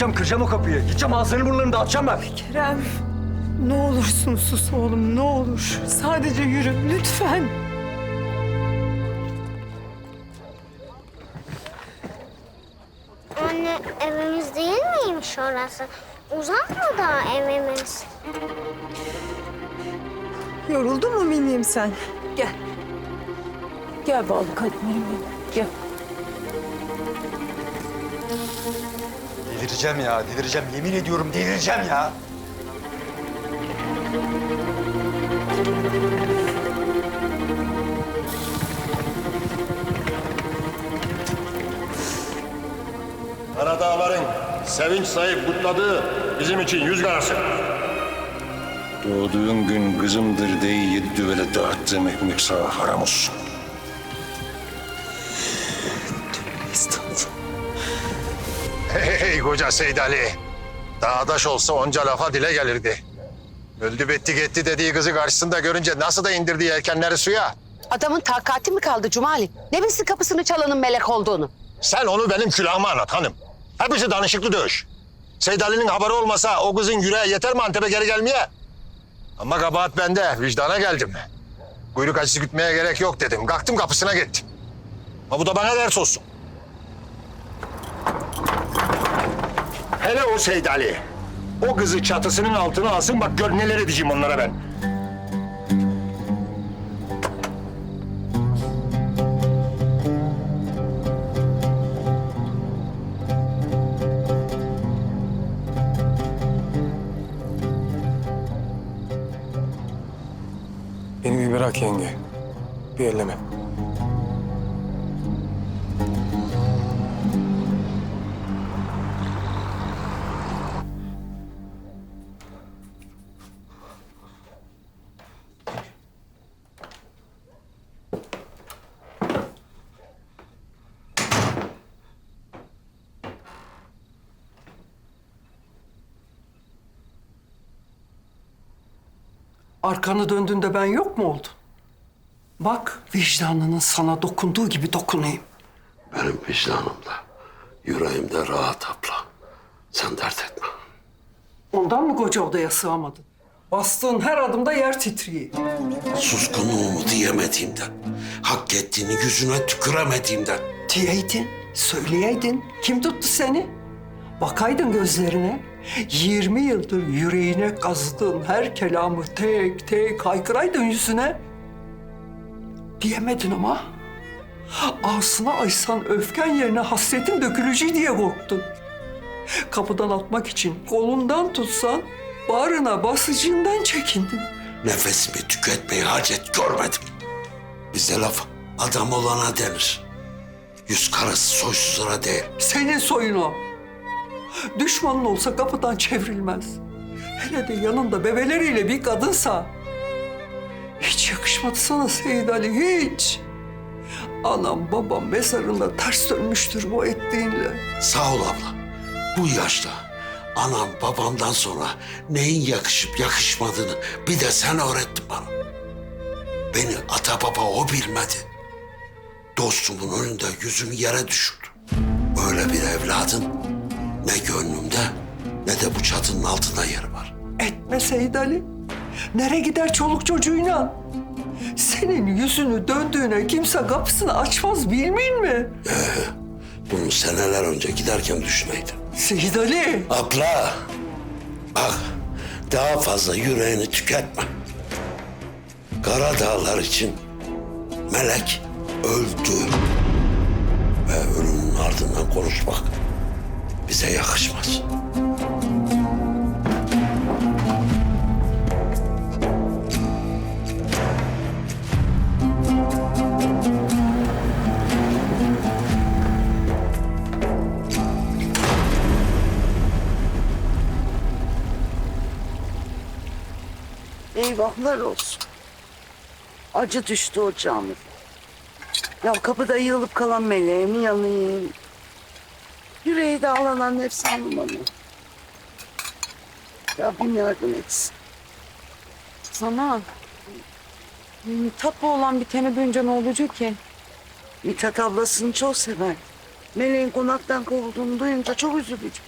Kıracağım o kapıyı. Gideceğim ağzını burnlarını dağıtacağım ben. Kerem, ne olursun sus oğlum, ne olur. Sadece yürü, lütfen. Anne evimiz değil miymiş orası? Uzak mı daha evimiz? Yoruldun mu minniyim sen? Gel. Gel balık hadi. Gel. Delireceğim ya, delireceğim. Yemin ediyorum delireceğim ya. Karadağların sevinç sayıp kutladığı bizim için yüz karası. Doğduğun gün kızımdır diye yedi düvele dağıttığım ekmek sana haram olsun. Hey koca Seyid Ali. Dağdaş olsa onca lafa dile gelirdi. Öldü betti gitti dediği kızı karşısında görünce nasıl da indirdi yelkenleri suya. Adamın takati mi kaldı Cumali? Ne bilsin kapısını çalanın melek olduğunu? Sen onu benim külahıma anlat hanım. Hepsi danışıklı dövüş. Seyid Ali'nin haberi olmasa o kızın yüreği yeter mi Antep'e geri gelmeye? Ama kabahat bende, vicdana geldim. Kuyruk acısı gütmeye gerek yok dedim. Kalktım kapısına gittim. Ama bu da bana ders olsun. Hele o Seyid Ali. O kızı çatısının altına alsın bak gör neler edeceğim onlara ben. Beni bir bırak yenge. Bir elleme. Arkanı döndüğünde ben yok mu oldum? Bak vicdanının sana dokunduğu gibi dokunayım. Benim vicdanımda, yüreğimde rahat abla. Sen dert etme. Ondan mı koca odaya sığamadın? Bastığın her adımda yer titriyor. Suskunluğumu diyemediğimden, hak ettiğini yüzüne tüküremediğimden. Diyeydin, söyleyeydin. Kim tuttu seni? Bakaydın gözlerine. 20 yıldır yüreğine kazdığın her kelamı tek tek haykıraydın yüzüne. Diyemedin ama. Ağzına aysan öfken yerine hasretin dökülücü diye korktun. Kapıdan atmak için kolundan tutsan bağrına basıcından çekindin. Nefesimi tüketmeyi hacet görmedim. Bize laf adam olana denir. Yüz karası soysuzlara değil. Senin soyun o. Düşmanın olsa kapıdan çevrilmez. Hele de yanında bebeleriyle bir kadınsa. Hiç yakışmadı sana Seyit Ali, hiç. Anam babam mezarında ters dönmüştür bu ettiğinle. Sağ ol abla. Bu yaşta anam babamdan sonra neyin yakışıp yakışmadığını bir de sen öğrettin bana. Beni ata baba o bilmedi. Dostumun önünde yüzümü yere düşürdü. Böyle bir evladın ne gönlümde ne de bu çatının altında yeri var. Etme Seyit Ali. Nereye gider çoluk çocuğuyla? Senin yüzünü döndüğüne kimse kapısını açmaz bilmeyin mi? Bunu seneler önce giderken düşüneydim. Seyit Ali. Abla, bak daha fazla yüreğini tüketme. Kara dağlar için melek öldü. Ve ölümün ardından konuşmak bize yakışmaz. Eyvahlar olsun. Acı düştü ocağımıza. Ya kapıda yığılıp kalan meleğe mi yanayım? Yüreği dağlanan nefs hanıma mı? Rabbim yardım etsin. Sana Mithat'la olan biteni duyunca ne olacak ki? Mithat ablasını çok sever. Meleğin konaktan kovulduğunu duyunca çok üzülecek.